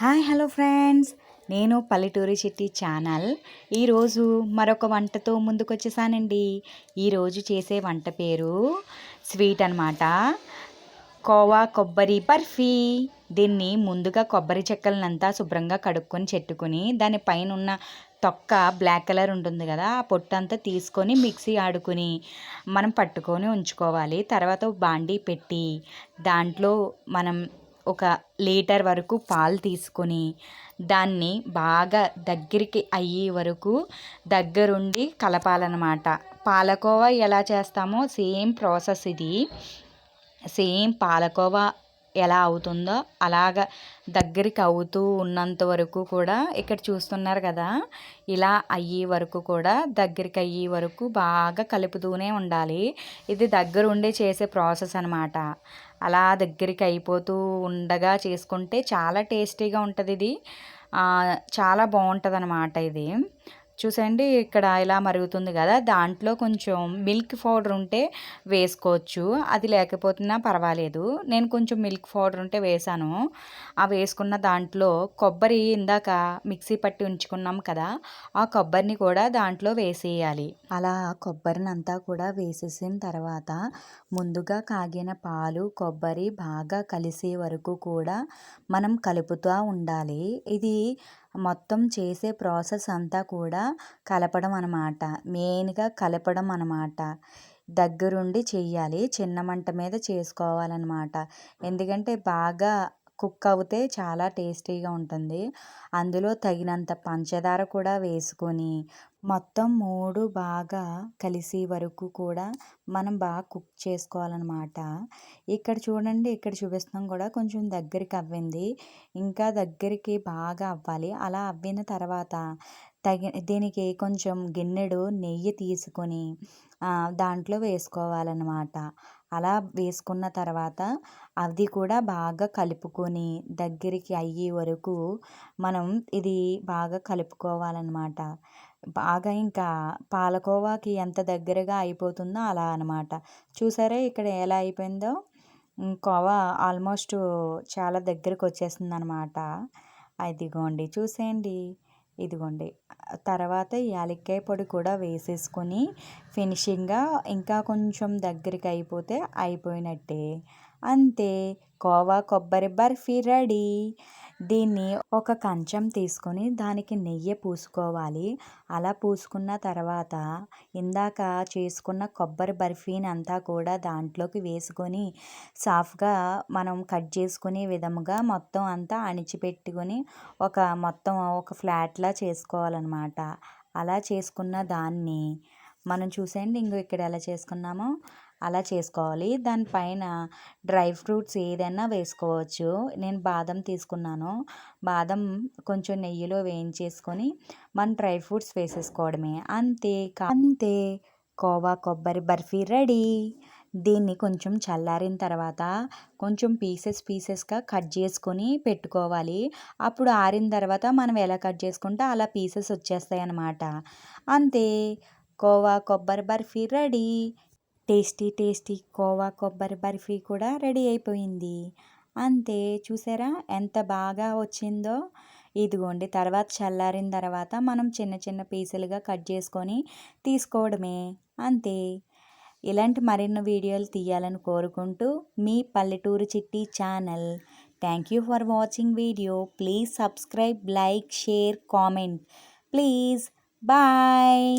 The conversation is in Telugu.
Hi hello friends. నేను పల్లెటూరి చిట్టి ఛానల్. ఈరోజు మరొక వంటతో ముందుకు వచ్చేసానండి ఈరోజు చేసే వంట పేరు స్వీట్ అనమాట కోవా కొబ్బరి బర్ఫీ. దీన్ని ముందుగా కొబ్బరి చెక్కలనంతా శుభ్రంగా కడుక్కొని చెట్టుకుని దాని పైన ఉన్న తొక్క బ్లాక్ కలర్ ఉంటుంది కదా ఆ పొట్టంతా తీసుకొని మిక్సీ ఆడుకుని మనం పట్టుకొని ఉంచుకోవాలి. తర్వాత బాండీ పెట్టి దాంట్లో మనం ఒక లీటర్ వరకు పాలు తీసుకొని దాన్ని బాగా దగ్గరికి అయ్యే వరకు దగ్గరుండి కలపాలన్నమాట. పాలకోవా ఎలా చేస్తామో సేమ్ ప్రాసెస్ ఇది. సేమ్ పాలకోవా ఎలా అవుతుందో అలాగ దగ్గరికి అవుతూ ఉన్నంత వరకు కూడా ఇక్కడ చూస్తున్నారు కదా ఇలా అయ్యే వరకు కూడా దగ్గరికి అయ్యే వరకు బాగా కలుపుతూనే ఉండాలి. ఇది దగ్గరుండి చేసే ప్రాసెస్ అనమాట అలా దగ్గరికి అయిపోతూ ఉండగా చేసుకుంటే చాలా టేస్టీగా ఉంటుంది ఇది. చాలా బాగుంటుంది అనమాట ఇది. చూసండి ఇక్కడ ఇలా మరుగుతుంది కదా దాంట్లో కొంచెం మిల్క్ పౌడర్ ఉంటే వేసుకోవచ్చు. అది లేకపోతున్నా పర్వాలేదు. నేను కొంచెం మిల్క్ పౌడర్ ఉంటే వేసాను. ఆ వేసుకున్న దాంట్లో కొబ్బరి ఇందాక మిక్సీ పట్టి ఉంచుకున్నాం కదా ఆ కొబ్బరిని కూడా దాంట్లో వేసేయాలి. అలా కొబ్బరిని అంతా కూడా వేసేసిన తర్వాత ముందుగా కాగిన పాలు కొబ్బరి బాగా కలిసే వరకు కూడా మనం కలుపుతూ ఉండాలి. ఇది మొత్తం చేసే ప్రాసెస్ అంతా కూడా కలపడం అనమాట మెయిన్గా కలపడం అనమాట దగ్గరుండి చెయ్యాలి. చిన్న మంట మీద చేసుకోవాలన్నమాట. ఎందుకంటే బాగా కుక్ అవుతే చాలా టేస్టీగా ఉంటుంది. అందులో తగినంత పంచదార కూడా వేసుకొని మొత్తం మూడు బాగా కలిసి వరకు కూడా మనం బాగా కుక్ చేసుకోవాలన్నమాట. ఇక్కడ చూడండి ఇక్కడ చూపిస్తున్నాం కూడా కొంచెం దగ్గరికి అవ్వింది. ఇంకా దగ్గరికి బాగా అవ్వాలి. అలా అవ్విన తర్వాత తగి దీనికి కొంచెం గిన్నెడు నెయ్యి తీసుకొని దాంట్లో వేసుకోవాలన్నమాట. అలా వేసుకున్న తర్వాత అది కూడా బాగా కలుపుకొని దగ్గరికి అయ్యే వరకు మనం ఇది బాగా కలుపుకోవాలన్నమాట. బాగా ఇంకా పాలకోవాకి ఎంత దగ్గరగా అయిపోతుందో అలా అనమాట చూసారా ఇక్కడ ఎలా అయిపోయిందో? కోవా ఆల్మోస్ట్ చాలా దగ్గరకు వచ్చేసింది అనమాట అదిగోండి చూసేయండి. ఇదిగోండి. తర్వాత యాలక్కాయ పొడి కూడా వేసేసుకొని ఫినిషింగ్గా ఇంకా కొంచెం దగ్గరికి అయిపోతే అయిపోయినట్టే. అంతే. కోవా కొబ్బరి బర్ఫీ రెడీ. దీన్ని ఒక కంచం తీసుకొని దానికి నెయ్యి పూసుకోవాలి. అలా పూసుకున్న తర్వాత ఇందాక చేసుకున్న కొబ్బరి బర్ఫీని అంతా కూడా దాంట్లోకి వేసుకొని సాఫ్గా మనం కట్ చేసుకునే విధముగా మొత్తం అంతా అణిచిపెట్టుకొని ఒక మొత్తం ఒక ఫ్లాట్లా చేసుకోవాలన్నమాట. అలా చేసుకున్న దాన్ని మనం చూసేయండి. ఇంకో ఇక్కడ ఎలా చేసుకున్నామో? అలా చేసుకోవాలి. దానిపైన డ్రై ఫ్రూట్స్ ఏదైనా వేసుకోవచ్చు. నేను బాదం తీసుకున్నాను. బాదం కొంచెం నెయ్యిలో వేయించేసుకొని మన డ్రై ఫ్రూట్స్ వేసేసుకోవడమే. అంతే అంతే. కోవా కొబ్బరి బర్ఫీ రెడీ. దీన్ని కొంచెం చల్లారిన తర్వాత కొంచెం పీసెస్ పీసెస్గా కట్ చేసుకొని పెట్టుకోవాలి. అప్పుడు ఆరిన తర్వాత మనం ఎలా కట్ చేసుకుంటే అలా పీసెస్ వచ్చేస్తాయి అన్నమాట అంతే. కోవా కొబ్బరి barfi ready. Tasty tasty khoa కొబ్బరి బర్ఫీ కూడా రెడీ అయిపోయింది. అంతే చూసారా? ఎంత బాగా వచ్చిందో. ఇదిగోండి తర్వాత చల్లారిన తర్వాత మనం చిన్న చిన్న పీసులుగా కట్ చేసుకొని తీసుకోవడమే. అంతే. ఇలాంటి మరిన్ని వీడియోలు తీయాలని కోరుకుంటూ మీ Palleturu Chitti channel. Thank you for watching video please subscribe like share comment please bye